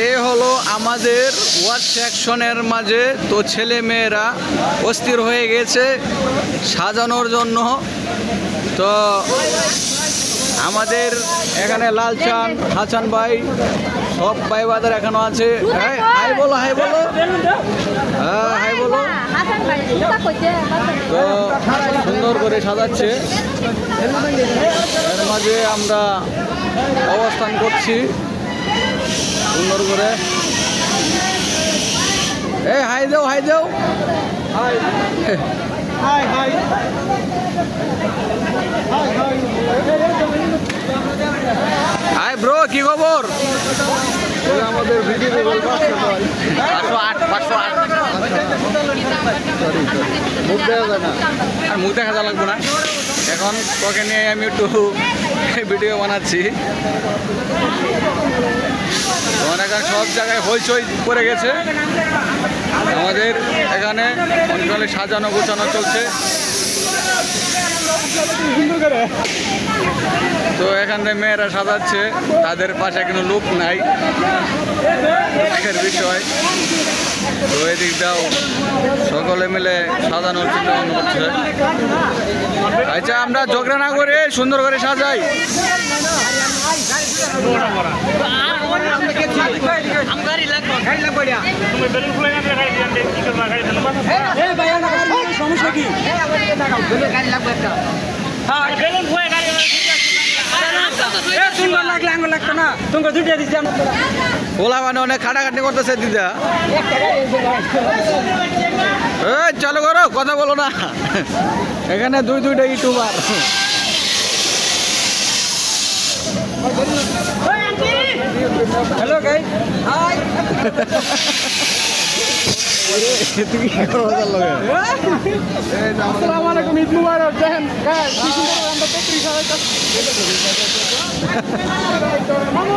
এ হলো আমাদের ওয়ার্ড সেকশনের মাঝে তো ছেলে মেয়েরা অস্থির হয়ে গেছে সাজানোর জন্য। তো আমাদের এখানে লালচান, হাসান ভাই, সব ভাই বাজার এখনও আছে। হাই বলো হাই বলো। হ্যাঁ হাই বলো। তো সুন্দর করে সাজাচ্ছে। এর মাঝে আমরা অবস্থান করছি। সুন্দর করে। এই হাই দাও হাই দাও। Hi. Hi hi. Hi bro কি খবর? আমাদের ভিডিও পাঁচশো আট। পাঁচশো আট মুখ দেওয়া যায় না। আর মুখ দেখা যা লাগবো না। এখন তোকে নিয়ে আমি একটু ভিডিও বানাচ্ছি। এখন সব জায়গায় হইচই পড়ে গেছে। আমাদের এখানে অঞ্চলে সাজানো গোছানো চলছে। তো এখানে মেয়েরা সাজাচ্ছে, তাদের পাশে কোনো লোক নাই। বিষয়। তো এদিক দাও, সকলে মিলে সাজানোর চিন্তা ভাবনা করছে। আচ্ছা আমরা ঝগড়া না করে সুন্দর করে সাজাই। ওলা মানে অনেক খাটাখাটি করতেছে দিদা চালু করো কথা বলো না এখানে দুই দুইটা ইউটিউবার হ্যালো গাইস হাই তুই কি করো তার লগে? আসসালামু আলাইকুম ঈদ মুবারক দেখেন গাইস কি সুন্দর আমরা তেত্রিশ হাজার মামু